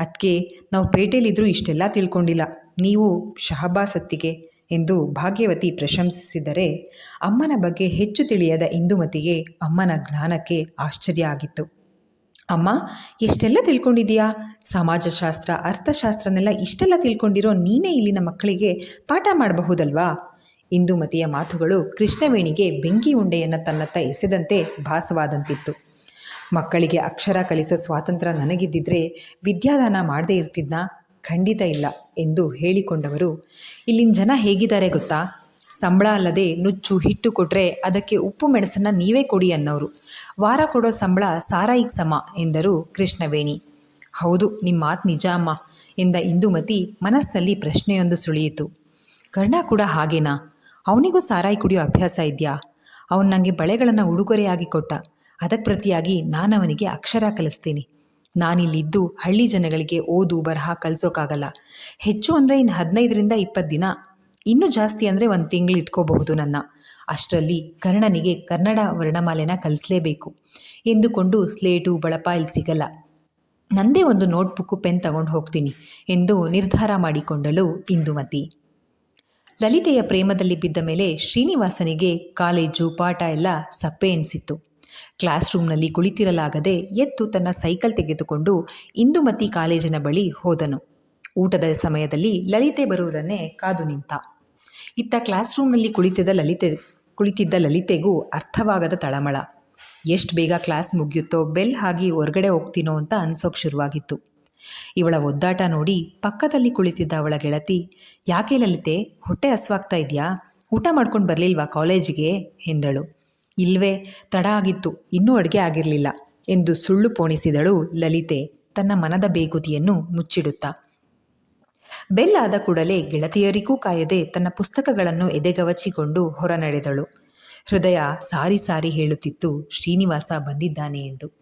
ಅದಕ್ಕೆ ನಾವು ಪೇಟೆಯಲ್ಲಿದ್ದರೂ ಇಷ್ಟೆಲ್ಲ ತಿಳ್ಕೊಂಡಿಲ್ಲ. ನೀವು ಶಹಬಾಸತ್ತಿಗೆ ಎಂದು ಭಾಗ್ಯವತಿ ಪ್ರಶಂಸಿಸಿದರೆ ಅಮ್ಮನ ಬಗ್ಗೆ ಹೆಚ್ಚು ತಿಳಿಯದ ಇಂದುಮತಿಗೆ ಅಮ್ಮನ ಜ್ಞಾನಕ್ಕೆ ಆಶ್ಚರ್ಯ ಆಗಿತ್ತು. ಅಮ್ಮ, ಎಷ್ಟೆಲ್ಲ ತಿಳ್ಕೊಂಡಿದೀಯಾ ಸಮಾಜಶಾಸ್ತ್ರ, ಅರ್ಥಶಾಸ್ತ್ರನೆಲ್ಲ ಇಷ್ಟೆಲ್ಲ ತಿಳ್ಕೊಂಡಿರೋ ನೀನೇ ಇಲ್ಲಿನ ಮಕ್ಕಳಿಗೆ ಪಾಠ ಮಾಡಬಹುದಲ್ವಾ? ಇಂದುಮತಿಯ ಮಾತುಗಳು ಕೃಷ್ಣವೇಣಿಗೆ ಬೆಂಕಿ ಉಂಡೆಯನ್ನು ತನ್ನತ್ತ ಎಸೆದಂತೆ ಭಾಸವಾದಂತಿತ್ತು. ಮಕ್ಕಳಿಗೆ ಅಕ್ಷರ ಕಲಿಸೋ ಸ್ವಾತಂತ್ರ್ಯ ನನಗಿದ್ದಿದ್ರೆ ವಿದ್ಯಾದಾನ ಮಾಡದೇ ಇರ್ತಿದ್ನಾ? ಖಂಡಿತ ಇಲ್ಲ ಎಂದು ಹೇಳಿಕೊಂಡವರು, ಇಲ್ಲಿನ ಜನ ಹೇಗಿದ್ದಾರೆ ಗೊತ್ತಾ? ಸಂಬಳ ಅಲ್ಲದೆ ನುಚ್ಚು ಹಿಟ್ಟು ಕೊಟ್ಟರೆ ಅದಕ್ಕೆ ಉಪ್ಪು ಮೆಣಸನ್ನು ನೀವೇ ಕೊಡಿ ಅನ್ನೋರು. ವಾರ ಕೊಡೋ ಸಂಬಳ ಸಾರಾಯಿಗೆ ಸಮ ಎಂದರು ಕೃಷ್ಣವೇಣಿ. ಹೌದು ನಿಮ್ಮ ಮಾತು ನಿಜ ಅಮ್ಮ ಎಂದ ಇಂದುಮತಿ ಮನಸ್ಸಿನಲ್ಲಿ ಪ್ರಶ್ನೆಯೊಂದು ಸುಳಿಯಿತು. ಕರ್ಣ ಕೂಡ ಹಾಗೇನಾ? ಅವನಿಗೂ ಸಾರಾಯಿ ಕುಡಿಯೋ ಅಭ್ಯಾಸ ಇದೆಯಾ? ಅವನು ನನಗೆ ಬಳೆಗಳನ್ನು ಉಡುಗೊರೆಯಾಗಿ ಕೊಟ್ಟ. ಅದಕ್ಕೆ ಪ್ರತಿಯಾಗಿ ನಾನು ಅವನಿಗೆ ಅಕ್ಷರ ಕಲಿಸ್ತೀನಿ. ನಾನಿಲ್ಲಿದ್ದು ಹಳ್ಳಿ ಜನಗಳಿಗೆ ಓದು, ಬರಹ ಕಲಿಸೋಕ್ಕಾಗಲ್ಲ ಹೆಚ್ಚು ಅಂದರೆ ಇನ್ನು ಹದಿನೈದರಿಂದ ಇಪ್ಪತ್ತು ದಿನ. ಇನ್ನೂ ಜಾಸ್ತಿ ಅಂದರೆ ಒಂದು ತಿಂಗಳು ಇಟ್ಕೋಬಹುದು ನನ್ನ. ಅಷ್ಟರಲ್ಲಿ ಕರ್ಣನಿಗೆ ಕನ್ನಡ ವರ್ಣಮಾಲೆನ ಕಲಿಸಲೇಬೇಕು. ಎಂದುಕೊಂಡು ಸ್ಲೇಟು, ಬಳಪ ಇಲ್ಲಿ ಸಿಗಲ್ಲ. ನಂದೇ ಒಂದು ನೋಟ್ಬುಕ್ಕು, ಪೆನ್ ತಗೊಂಡು ಹೋಗ್ತೀನಿ ಎಂದು ನಿರ್ಧಾರ ಮಾಡಿಕೊಂಡಳು ಇಂದುಮತಿ. ಲಲಿತೆಯ ಪ್ರೇಮದಲ್ಲಿ ಬಿದ್ದ ಮೇಲೆ ಶ್ರೀನಿವಾಸನಿಗೆ ಕಾಲೇಜು, ಪಾಠ ಎಲ್ಲ ಸಪ್ಪೆ ಎನಿಸಿತ್ತು. ಕ್ಲಾಸ್ ರೂಮ್ನಲ್ಲಿ ಕುಳಿತಿರಲಾಗದೆ ಎದ್ದು ತನ್ನ ಸೈಕಲ್ ತೆಗೆದುಕೊಂಡು ಇಂದುಮತಿ ಕಾಲೇಜಿನ ಬಳಿ ಹೋದನು. ಊಟದ ಸಮಯದಲ್ಲಿ ಲಲಿತೆ ಬರುವುದನ್ನೇ ಕಾದು ನಿಂತ. ಇತ್ತ ಕ್ಲಾಸ್ ರೂಮ್ನಲ್ಲಿ ಕುಳಿತಿದ್ದ ಲಲಿತೆ, ಕುಳಿತಿದ್ದ ಲಲಿತೆಗೂ ಅರ್ಥವಾಗದ ತಳಮಳ. ಎಷ್ಟು ಬೇಗ ಕ್ಲಾಸ್ ಮುಗಿಯುತ್ತೋ, ಬೆಲ್ ಆಗಿ ಹೊರಗಡೆ ಹೋಗ್ತೀನೋ ಅಂತ ಅನ್ಸೋಕೆ ಶುರುವಾಗಿತ್ತು. ಇವಳ ಒದ್ದಾಟ ನೋಡಿ ಪಕ್ಕದಲ್ಲಿ ಕುಳಿತಿದ್ದ ಅವಳ ಗೆಳತಿ, ಯಾಕೆ ಲಲಿತೆ, ಹೊಟ್ಟೆ ಹಸ್ವಾಗ್ತಾ ಇದೆಯಾ? ಊಟ ಮಾಡ್ಕೊಂಡು ಬರಲಿಲ್ವಾ ಕಾಲೇಜಿಗೆ? ಎಂದಳು. ಇಲ್ವೇ, ತಡ ಆಗಿತ್ತು, ಇನ್ನೂ ಅಡುಗೆ ಆಗಿರಲಿಲ್ಲ ಎಂದು ಸುಳ್ಳು ಪೋಣಿಸಿದಳು ಲಲಿತೆ ತನ್ನ ಮನದ ಬೇಗುದಿಯನ್ನು ಮುಚ್ಚಿಡುತ್ತಾ. ಬೆಲ್ ಆದ ಕೂಡಲೇ ಗೆಳತಿಯರಿಗೂ ಕಾಯದೆ ತನ್ನ ಪುಸ್ತಕಗಳನ್ನು ಎದೆಗವಚಿಕೊಂಡು ಹೊರ ನಡೆದಳು ಹೃದಯ ಸಾರಿ ಸಾರಿ ಹೇಳುತ್ತಿತ್ತು, ಶ್ರೀನಿವಾಸ ಬಂದಿದ್ದಾನೆ ಎಂದು.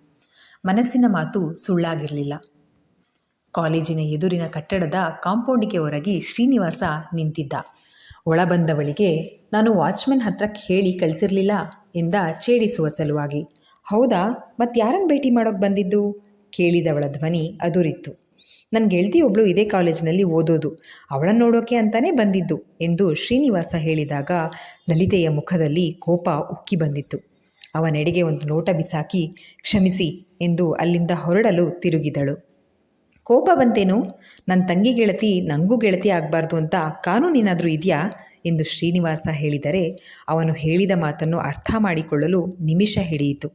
ಮನಸ್ಸಿನ ಮಾತು ಸುಳ್ಳಾಗಿರಲಿಲ್ಲ. ಕಾಲೇಜಿನ ಎದುರಿನ ಕಟ್ಟಡದ ಕಾಂಪೌಂಡಿಗೆ ಹೊರಗೆ ಶ್ರೀನಿವಾಸ ನಿಂತಿದ್ದ. ಒಳ ಬಂದವಳಿಗೆ ನಾನು ವಾಚ್ಮೆನ್ ಹತ್ರ ಹೇಳಿ ಕಳಿಸಿರ್ಲಿಲ್ಲ ಎಂದ ಛೇಡಿಸುವ ಸಲುವಾಗಿ. ಹೌದಾ ಮತ್ತೆ ಯಾರನ್ನು ಭೇಟಿ ಮಾಡೋಕೆ ಬಂದಿದ್ದು? ಕೇಳಿದವಳ ಧ್ವನಿ ಅದುರಿತ್ತು. ನನ್ನ ಗೆಳತಿ ಒಬ್ಳು ಇದೇ ಕಾಲೇಜಿನಲ್ಲಿ ಓದೋದು. ಅವಳನ್ನು ನೋಡೋಕೆ ಅಂತಾನೇ ಬಂದಿದ್ದು ಎಂದು ಶ್ರೀನಿವಾಸ ಹೇಳಿದಾಗ ಲಲಿತೆಯ ಮುಖದಲ್ಲಿ ಕೋಪ ಉಕ್ಕಿ ಬಂದಿತ್ತು. ಅವನೆಡೆಗೆ ಒಂದು ನೋಟ ಬಿಸಾಕಿ, ಕ್ಷಮಿಸಿ ಎಂದು ಅಲ್ಲಿಂದ ಹೊರಡಲು ತಿರುಗಿದಳು. ಕೋಪ ಬಂತೇನು? ನನ್ನ ತಂಗಿ ಗೆಳತಿ ನನಗೂ ಗೆಳತಿ ಆಗಬಾರ್ದು ಅಂತ ಕಾನೂನೇನಾದರೂ ಇದೆಯಾ? ಎಂದು ಶ್ರೀನಿವಾಸ ಹೇಳಿದರೆ ಅವನು ಹೇಳಿದ ಮಾತನ್ನು ಅರ್ಥ ಮಾಡಿಕೊಳ್ಳಲು ನಿಮಿಷ ಹಿಡಿಯಿತು.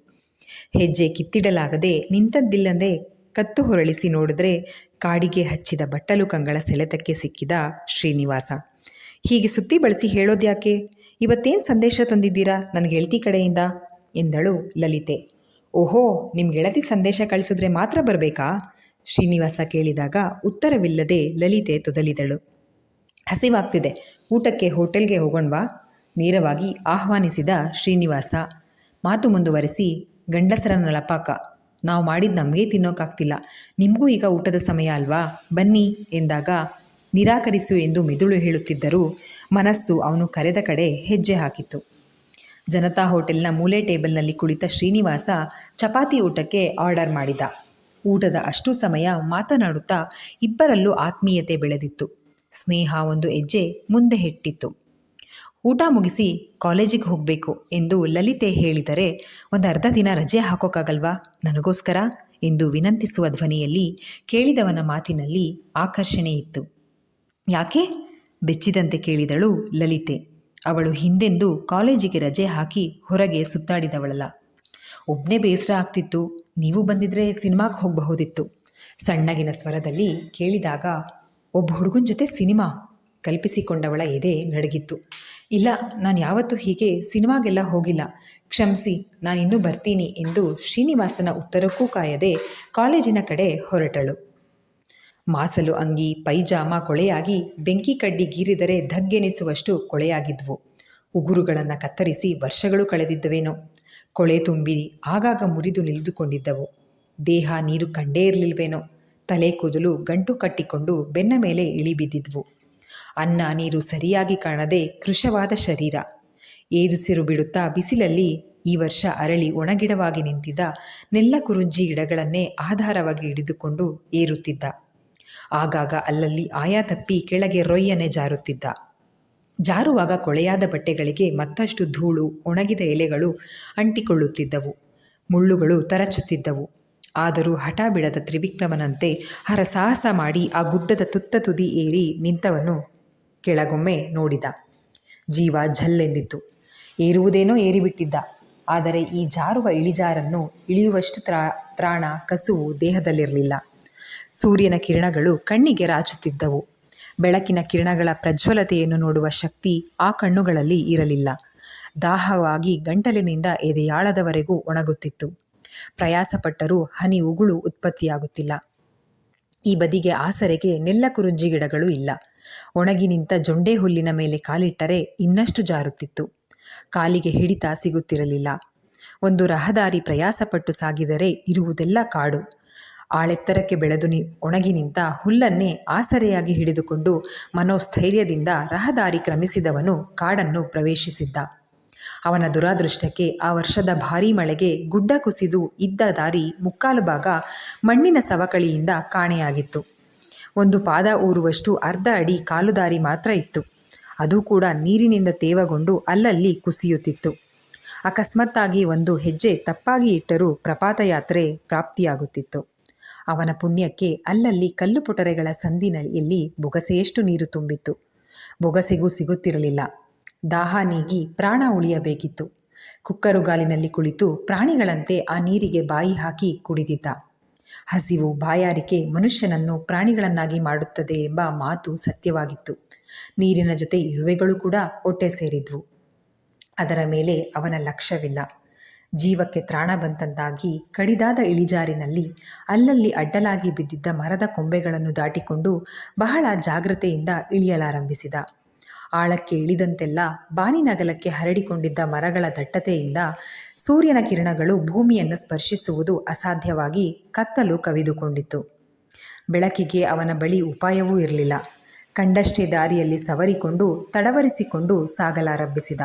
ಹೆಜ್ಜೆ ಕಿತ್ತಿಡಲಾಗದೆ ನಿಂತದ್ದಿಲ್ಲದೆ ಕತ್ತು ಹೊರಳಿಸಿ ನೋಡಿದ್ರೆ ಕಾಡಿಗೆ ಹಚ್ಚಿದ ಬಟ್ಟಲು ಕಂಗಳ ಸೆಳೆತಕ್ಕೆ ಸಿಕ್ಕಿದ ಶ್ರೀನಿವಾಸ. ಹೀಗೆ ಸುತ್ತಿ ಬಳಸಿ ಹೇಳೋದ್ಯಾಕೆ? ಇವತ್ತೇನು ಸಂದೇಶ ತಂದಿದ್ದೀರಾ ನನ್ನ ಗೆಳತಿ ಕಡೆಯಿಂದ? ಎಂದಳು ಲಲಿತೆ. ಓಹೋ ನಿಮ್ಮ ಗೆಳತಿ ಸಂದೇಶ ಕಳಿಸಿದ್ರೆ ಮಾತ್ರ ಬರಬೇಕಾ? ಶ್ರೀನಿವಾಸ ಕೇಳಿದಾಗ ಉತ್ತರವಿಲ್ಲದೆ ಲಲಿತೆ ತೊದಲಿದಳು. ಹಸಿವಾಗ್ತಿದೆ. ಊಟಕ್ಕೆ ಹೋಟೆಲ್ಗೆ ಹೋಗೋಣ್ವಾ? ನೇರವಾಗಿ ಆಹ್ವಾನಿಸಿದ ಶ್ರೀನಿವಾಸ, ಮಾತು ಮುಂದುವರೆಸಿ ಗಂಡಸರ ನಳಪಾಕ ನಾವು ಮಾಡಿದ ನಮಗೆ ತಿನ್ನೋಕ್ಕಾಗ್ತಿಲ್ಲ ನಿಮಗೂ ಈಗ ಊಟದ ಸಮಯ ಅಲ್ವಾ? ಬನ್ನಿ ಎಂದಾಗ ನಿರಾಕರಿಸು ಎಂದು ಮೆದುಳು ಹೇಳುತ್ತಿದ್ದರೂ ಮನಸ್ಸು ಅವನು ಕರೆದ ಕಡೆ ಹೆಜ್ಜೆ ಹಾಕಿತ್ತು. ಜನತಾ ಹೋಟೆಲ್ನ ಮೂಲೆ ಟೇಬಲ್ನಲ್ಲಿ ಕುಳಿತ ಶ್ರೀನಿವಾಸ ಚಪಾತಿ ಊಟಕ್ಕೆ ಆರ್ಡರ್ ಮಾಡಿದ. ಊಟದ ಅಷ್ಟು ಸಮಯ ಮಾತನಾಡುತ್ತಾ ಇಬ್ಬರಲ್ಲೂ ಆತ್ಮೀಯತೆ ಬೆಳೆದಿತ್ತು. ಸ್ನೇಹ ಒಂದು ಹೆಜ್ಜೆ ಮುಂದೆ ಹೆಟ್ಟಿತ್ತು. ಊಟ ಮುಗಿಸಿ ಕಾಲೇಜಿಗೆ ಹೋಗಬೇಕು ಎಂದು ಲಲಿತೆ ಹೇಳಿದರೆ ಒಂದು ಅರ್ಧ ದಿನ ರಜೆ ಹಾಕೋಕ್ಕಾಗಲ್ವಾ? ನನಗೋಸ್ಕರ? ಎಂದು ವಿನಂತಿಸುವ ಧ್ವನಿಯಲ್ಲಿ ಕೇಳಿದವನ ಮಾತಿನಲ್ಲಿ ಆಕರ್ಷಣೆ ಇತ್ತು. ಯಾಕೆ? ಬೆಚ್ಚಿದಂತೆ ಕೇಳಿದಳು ಲಲಿತೆ. ಅವಳು ಹಿಂದೆಂದು ಕಾಲೇಜಿಗೆ ರಜೆ ಹಾಕಿ ಹೊರಗೆ ಸುತ್ತಾಡಿದವಳಲ್ಲ. ಒಬ್ಬನೇ ಬೇಸರ ಆಗ್ತಿತ್ತು. ನೀವು ಬಂದಿದ್ರೆ ಸಿನಿಮಾಗೆ ಹೋಗಬಹುದಿತ್ತು. ಸಣ್ಣಗಿನ ಸ್ವರದಲ್ಲಿ ಕೇಳಿದಾಗ, ಒಬ್ಬ ಹುಡುಗನ ಜೊತೆ ಸಿನಿಮಾ ಕಲ್ಪಿಸಿಕೊಂಡವಳ ಎದೆ ನಡಗಿತ್ತು. ಇಲ್ಲ, ನಾನು ಯಾವತ್ತೂ ಹೀಗೆ ಸಿನಿಮಾಗೆಲ್ಲ ಹೋಗಿಲ್ಲ. ಕ್ಷಮಿಸಿ ನಾನಿನ್ನೂ ಬರ್ತೀನಿ ಎಂದು ಶ್ರೀನಿವಾಸನ ಉತ್ತರಕ್ಕೂ ಕಾಯದೆ ಕಾಲೇಜಿನ ಕಡೆ ಹೊರಟಳು. ಮಾಸಲು ಅಂಗಿ, ಪೈಜಾಮ ಕೊಳೆಯಾಗಿ ಬೆಂಕಿ ಕಡ್ಡಿ ಗೀರಿದರೆ ಧಗ್ಗೆನಿಸುವಷ್ಟು ಕೊಳೆಯಾಗಿದ್ವು. ಉಗುರುಗಳನ್ನು ಕತ್ತರಿಸಿ ವರ್ಷಗಳು ಕಳೆದಿದ್ದವೇನೋ. ಕೊಳೆ ತುಂಬಿ ಆಗಾಗ ಮುರಿದು ನಿಲಿದುಕೊಂಡಿದ್ದವು ದೇಹ ನೀರು ಕಂಡೇ ಇರಲಿಲ್ವೇನೋ? ತಲೆ ಕೂದಲು ಗಂಟು ಕಟ್ಟಿಕೊಂಡು ಬೆನ್ನ ಮೇಲೆ ಇಳಿಬಿದ್ದಿದ್ವು ಅನ್ನ ನೀರು ಸರಿಯಾಗಿ ಕಾಣದೆ ಕೃಶವಾದ ಶರೀರ. ಏದುಸಿರು ಬಿಡುತ್ತಾ ಬಿಸಿಲಲ್ಲಿ ಈ ವರ್ಷ ಅರಳಿ ಒಣಗಿಡವಾಗಿ ನಿಂತಿದ್ದ ನೆಲ್ಲ ಕುರುಂಜಿ ಗಿಡಗಳನ್ನೇ ಆಧಾರವಾಗಿ ಹಿಡಿದುಕೊಂಡು ಏರುತ್ತಿದ್ದ. ಆಗಾಗ ಅಲ್ಲಲ್ಲಿ ಆಯಾ ತಪ್ಪಿ ಕೆಳಗೆ ರೊಯ್ಯನೆ ಜಾರುತ್ತಿದ್ದ. ಜಾರುವಾಗ ಕೊಳೆಯಾದ ಬಟ್ಟೆಗಳಿಗೆ ಮತ್ತಷ್ಟು ಧೂಳು, ಒಣಗಿದ ಎಲೆಗಳು ಅಂಟಿಕೊಳ್ಳುತ್ತಿದ್ದವು. ಮುಳ್ಳುಗಳು ತರಚುತ್ತಿದ್ದವು. ಆದರೂ ಹಠ ಬಿಡದ ತ್ರಿವಿಕ್ರಮನಂತೆ ಹರಸಾಹಸ ಮಾಡಿ ಆ ಗುಡ್ಡದ ತುತ್ತ ತುದಿ ಏರಿ ನಿಂತವನು ಕೆಳಗೊಮ್ಮೆ ನೋಡಿದ. ಜೀವ ಝಲ್ಲೆಂದಿತ್ತು. ಏರುವುದೇನೋ ಏರಿಬಿಟ್ಟಿದ್ದ. ಆದರೆ ಈ ಜಾರುವ ಇಳಿಜಾರನ್ನು ಇಳಿಯುವಷ್ಟು ತ್ರಾ, ತ್ರಾಣ, ಕಸುವು ದೇಹದಲ್ಲಿರಲಿಲ್ಲ. ಸೂರ್ಯನ ಕಿರಣಗಳು ಕಣ್ಣಿಗೆ ರಾಚುತ್ತಿದ್ದವು. ಬೆಳಕಿನ ಕಿರಣಗಳ ಪ್ರಜ್ವಲತೆಯನ್ನು ನೋಡುವ ಶಕ್ತಿ ಆ ಕಣ್ಣುಗಳಲ್ಲಿ ಇರಲಿಲ್ಲ. ದಾಹವಾಗಿ ಗಂಟಲಿನಿಂದ ಎದೆಯಾಳದವರೆಗೂ ಒಣಗುತ್ತಿತ್ತು. ಪ್ರಯಾಸಪಟ್ಟರೂ ಹನಿ ಉಗುಳು ಉತ್ಪತ್ತಿಯಾಗುತ್ತಿಲ್ಲ. ಈ ಬದಿಗೆ ಆಸರೆಗೆ ನೆಲ್ಲ ಕುರುಂಜಿ ಗಿಡಗಳು ಇಲ್ಲ. ಒಣಗಿ ನಿಂತ ಜೊಂಡೆ ಹುಲ್ಲಿನ ಮೇಲೆ ಕಾಲಿಟ್ಟರೆ ಇನ್ನಷ್ಟು ಜಾರುತ್ತಿತ್ತು. ಕಾಲಿಗೆ ಹಿಡಿತ ಸಿಗುತ್ತಿರಲಿಲ್ಲ. ಒಂದು ರಹದಾರಿ ಪ್ರಯಾಸಪಟ್ಟು ಸಾಗಿದರೆ ಇರುವುದೆಲ್ಲ ಕಾಡು. ಆಳೆತ್ತರಕ್ಕೆ ಬೆಳೆದು ನಿ, ಒಣಗಿ ನಿಂತ ಹುಲ್ಲನ್ನೇ ಆಸರೆಯಾಗಿ ಹಿಡಿದುಕೊಂಡು ಮನೋಸ್ಥೈರ್ಯದಿಂದ ರಹದಾರಿ ಕ್ರಮಿಸಿದವನು ಕಾಡನ್ನು ಪ್ರವೇಶಿಸಿದ್ದ. ಅವನ ದುರಾದೃಷ್ಟಕ್ಕೆ ಆ ವರ್ಷದ ಭಾರೀ ಮಳೆಗೆ ಗುಡ್ಡ ಕುಸಿದು ಇದ್ದ ದಾರಿ ಮುಕ್ಕಾಲು ಭಾಗ ಮಣ್ಣಿನ ಸವಕಳಿಯಿಂದ ಕಾಣೆಯಾಗಿತ್ತು. ಒಂದು ಪಾದ ಊರುವಷ್ಟು ಅರ್ಧ ಅಡಿ ಕಾಲುದಾರಿ ಮಾತ್ರ ಇತ್ತು. ಅದು ಕೂಡ ನೀರಿನಿಂದ ತೇವಗೊಂಡು ಅಲ್ಲಲ್ಲಿ ಕುಸಿಯುತ್ತಿತ್ತು. ಅಕಸ್ಮಾತ್ತಾಗಿ ಒಂದು ಹೆಜ್ಜೆ ತಪ್ಪಾಗಿ ಇಟ್ಟರೂ ಪ್ರಪಾತಯಾತ್ರೆ ಪ್ರಾಪ್ತಿಯಾಗುತ್ತಿತ್ತು. ಅವನ ಪುಣ್ಯಕ್ಕೆ ಅಲ್ಲಲ್ಲಿ ಕಲ್ಲು ಪುಟರೆಗಳ ಸಂದಿನಲ್ಲಿ ಬೊಗಸೆಯಷ್ಟು ನೀರು ತುಂಬಿತ್ತು. ಬೊಗಸೆಗೂ ಸಿಗುತ್ತಿರಲಿಲ್ಲ. ದಾಹ ನೀಗಿ ಪ್ರಾಣ ಉಳಿಯಬೇಕಿತ್ತು. ಕುಕ್ಕರುಗಾಲಿನಲ್ಲಿ ಕುಳಿತು ಪ್ರಾಣಿಗಳಂತೆ ಆ ನೀರಿಗೆ ಬಾಯಿ ಹಾಕಿ ಕುಡಿದಿದ್ದ. ಹಸಿವು ಬಾಯಾರಿಕೆ ಮನುಷ್ಯನನ್ನು ಪ್ರಾಣಿಗಳನ್ನಾಗಿ ಮಾಡುತ್ತದೆ ಎಂಬ ಮಾತು ಸತ್ಯವಾಗಿತ್ತು. ನೀರಿನ ಜೊತೆ ಇರುವೆಗಳು ಕೂಡ ಹೊಟ್ಟೆ ಸೇರಿದ್ವು. ಅದರ ಮೇಲೆ ಅವನ ಲಕ್ಷ್ಯವಿಲ್ಲ. ಜೀವಕ್ಕೆ ತ್ರಾಣ ಬಂತಂತಾಗಿ ಕಡಿದಾದ ಇಳಿಜಾರಿನಲ್ಲಿ ಅಲ್ಲಲ್ಲಿ ಅಡ್ಡಲಾಗಿ ಬಿದ್ದಿದ್ದ ಮರದ ಕೊಂಬೆಗಳನ್ನು ದಾಟಿಕೊಂಡು ಬಹಳ ಜಾಗ್ರತೆಯಿಂದ ಇಳಿಯಲಾರಂಭಿಸಿದ. ಆಳಕ್ಕೆ ಇಳಿದಂತೆಲ್ಲ ಬಾನಿನಗಲಕ್ಕೆ ಹರಡಿಕೊಂಡಿದ್ದ ಮರಗಳ ದಟ್ಟತೆಯಿಂದ ಸೂರ್ಯನ ಕಿರಣಗಳು ಭೂಮಿಯನ್ನು ಸ್ಪರ್ಶಿಸುವುದು ಅಸಾಧ್ಯವಾಗಿ ಕತ್ತಲು ಕವಿದುಕೊಂಡಿತ್ತು. ಬೆಳಕಿಗೆ ಅವನ ಬಳಿ ಉಪಾಯವೂ ಇರಲಿಲ್ಲ. ಕಂಡಷ್ಟೇ ದಾರಿಯಲ್ಲಿ ಸವರಿಕೊಂಡು ತಡವರಿಸಿಕೊಂಡು ಸಾಗಲಾರಂಭಿಸಿದ.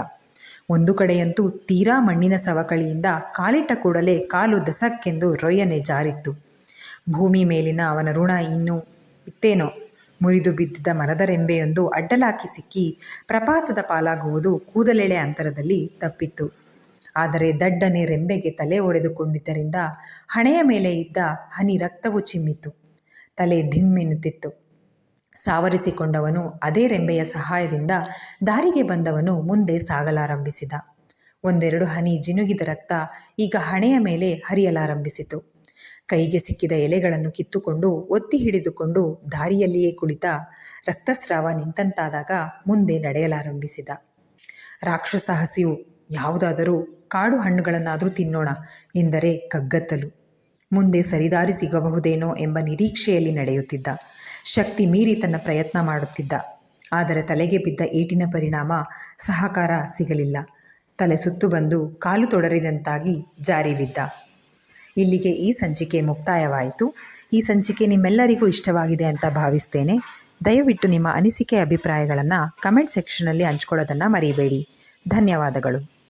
ಒಂದು ಕಡೆಯಂತೂ ತೀರಾ ಮಣ್ಣಿನ ಸವಕಳಿಯಿಂದ ಕಾಲಿಟ್ಟ ಕೂಡಲೇ ಕಾಲು ದಸಕ್ಕೆಂದು ರೊಯ್ಯನೆ ಜಾರಿತ್ತು. ಭೂಮಿ ಮೇಲಿನ ಅವನ ಋಣ ಇನ್ನೂ ಇತ್ತೇನೋ? ಮುರಿದು ಬಿದ್ದಿದ್ದ ಮರದ ರೆಂಬೆಯೊಂದು ಅಡ್ಡಲಾಕಿ ಸಿಕ್ಕಿ ಪ್ರಪಾತದ ಪಾಲಾಗುವುದು ಕೂದಲೆಳೆ ಅಂತರದಲ್ಲಿ ತಪ್ಪಿತ್ತು. ಆದರೆ ದಡ್ಡನೆ ರೆಂಬೆಗೆ ತಲೆ ಒಡೆದುಕೊಂಡಿದ್ದರಿಂದ ಹಣೆಯ ಮೇಲೆ ಇದ್ದ ಹನಿ ರಕ್ತವು ಚಿಮ್ಮಿತು. ತಲೆ ಧಿಮ್ಮೆನ್ನುತ್ತಿತ್ತು. ಸಾವರಿಸಿಕೊಂಡವನು ಅದೇ ರೆಂಬೆಯ ಸಹಾಯದಿಂದ ದಾರಿಗೆ ಬಂದವನು ಮುಂದೆ ಸಾಗಲಾರಂಭಿಸಿದ. ಒಂದೆರಡು ಹನಿ ಜಿನುಗಿದ ರಕ್ತ ಈಗ ಹಣೆಯ ಮೇಲೆ ಹರಿಯಲಾರಂಭಿಸಿತು. ಕೈಗೆ ಸಿಕ್ಕಿದ ಎಲೆಗಳನ್ನು ಕಿತ್ತುಕೊಂಡು ಒತ್ತಿ ಹಿಡಿದುಕೊಂಡು ದಾರಿಯಲ್ಲಿಯೇ ಕುಳಿತ ರಕ್ತಸ್ರಾವ ನಿಂತಂತಾದಾಗ ಮುಂದೆ ನಡೆಯಲಾರಂಭಿಸಿದ. ರಾಕ್ಷಸ ಹಸಿವು, ಯಾವುದಾದರೂ ಕಾಡು ಹಣ್ಣುಗಳನ್ನಾದರೂ ತಿನ್ನೋಣ ಎಂದರೆ ಕಗ್ಗತ್ತಲು. ಮುಂದೆ ಸರಿದಾರಿ ಸಿಗಬಹುದೇನೋ ಎಂಬ ನಿರೀಕ್ಷೆಯಲ್ಲಿ ನಡೆಯುತ್ತಿದ್ದ. ಶಕ್ತಿ ಮೀರಿ ತನ್ನ ಪ್ರಯತ್ನ ಮಾಡುತ್ತಿದ್ದ. ಆದರೆ ತಲೆಗೆ ಬಿದ್ದ ಏಟಿನ ಪರಿಣಾಮ ಸಹಕಾರ ಸಿಗಲಿಲ್ಲ. ತಲೆ ಸುತ್ತು ಬಂದು ಕಾಲು ತೊಡರಿದಂತಾಗಿ ಜಾರಿ ಬಿದ್ದ. ಇಲ್ಲಿಗೆ ಈ ಸಂಚಿಕೆ ಮುಕ್ತಾಯವಾಯಿತು. ಈ ಸಂಚಿಕೆ ನಿಮ್ಮೆಲ್ಲರಿಗೂ ಇಷ್ಟವಾಗಿದೆ ಅಂತ ಭಾವಿಸ್ತೇನೆ. ದಯವಿಟ್ಟು ನಿಮ್ಮ ಅನಿಸಿಕೆ, ಅಭಿಪ್ರಾಯಗಳನ್ನು ಕಮೆಂಟ್ ಸೆಕ್ಷನಲ್ಲಿ ಹಂಚ್ಕೊಳ್ಳೋದನ್ನು ಮರಿಬೇಡಿ. ಧನ್ಯವಾದಗಳು.